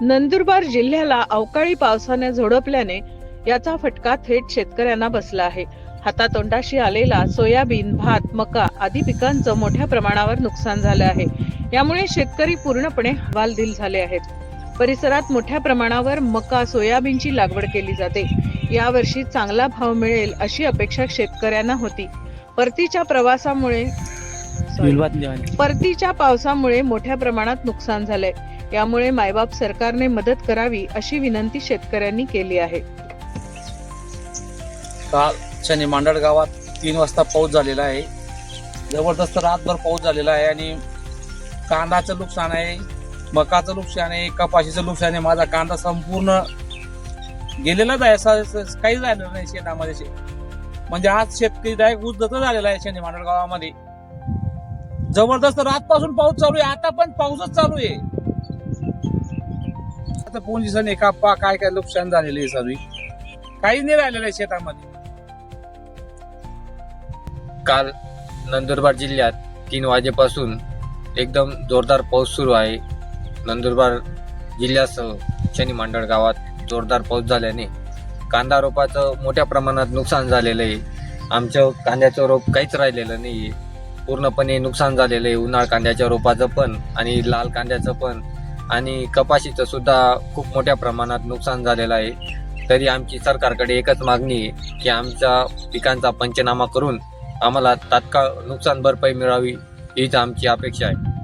नंदुरबार जिल्ह्याला अवकाळी पावसाने झोडपल्याने याचा फटका थेट शेतकऱ्यांना बसला आहे. हातातोंडाशी आलेला सोयाबीन भात मका आदी पिकांचं मोठ्या प्रमाणावर नुकसान झालं आहे. यामुळे शेतकरी पूर्णपणे हवालदिल झाले आहेत. परिसरात मोठ्या प्रमाणावर मका सोयाबीनची लागवड केली जाते. यावर्षी चांगला भाव मिळेल अशी अपेक्षा शेतकऱ्यांना होती. परतीच्या प्रवासामुळे परतीच्या पावसामुळे मोठ्या प्रमाणात नुकसान झालंय. यामुळे मायबाप सरकारने मदत करावी अशी विनंती शेतकऱ्यांनी केली आहे. काल शनी मांडळ गावात तीन वाजता पाऊस झालेला आहे. जबरदस्त रातभर पाऊस झालेला आहे आणि कांदाचं नुकसान आहे मकाचं नुकसान आहे कपाशीचं नुकसान आहे. माझा कांदा संपूर्ण गेलेलाच आहे. असं काहीच राहिलेलं नाही शेतामध्ये. म्हणजे आज शेतकरी डायरेक्ट उद्दत झालेला आहे शनी मांडळ गावामध्ये. जबरदस्त रातपासून पाऊस चालू आहे. आता पण पाऊसच चालू आहे. आता पोन दिवसांनी एका पा काय काय नुकसान झालेलं आहे सर्व काहीच नाही राहिलेलं आहे शेतामध्ये. काल नंदुरबार जिल्ह्यात तीन वाजेपासून एकदम जोरदार पाऊस सुरू आहे. नंदुरबार जिल्ह्यासह शनी मंडळ गावात जोरदार पाऊस झाल्याने कांदा रोपाचं मोठ्या प्रमाणात नुकसान झालेलं आहे. आमचं कांद्याचं रोप काहीच राहिलेलं नाही आहे पूर्णपणे नुकसान झालेलं आहे. उन्हाळ कांद्याच्या रोपाचं पण आणि लाल कांद्याचं पण. आणि कपाशीचं सुद्धा खूप मोठ्या प्रमाणात नुकसान झालेलं आहे. तरी आमची सरकारकडे एकच मागणी आहे की आमच्या पिकांचा पंचनामा करून आम्हाला तात्काळ नुकसान भरपाई मिळावी हीच आमची अपेक्षा आहे.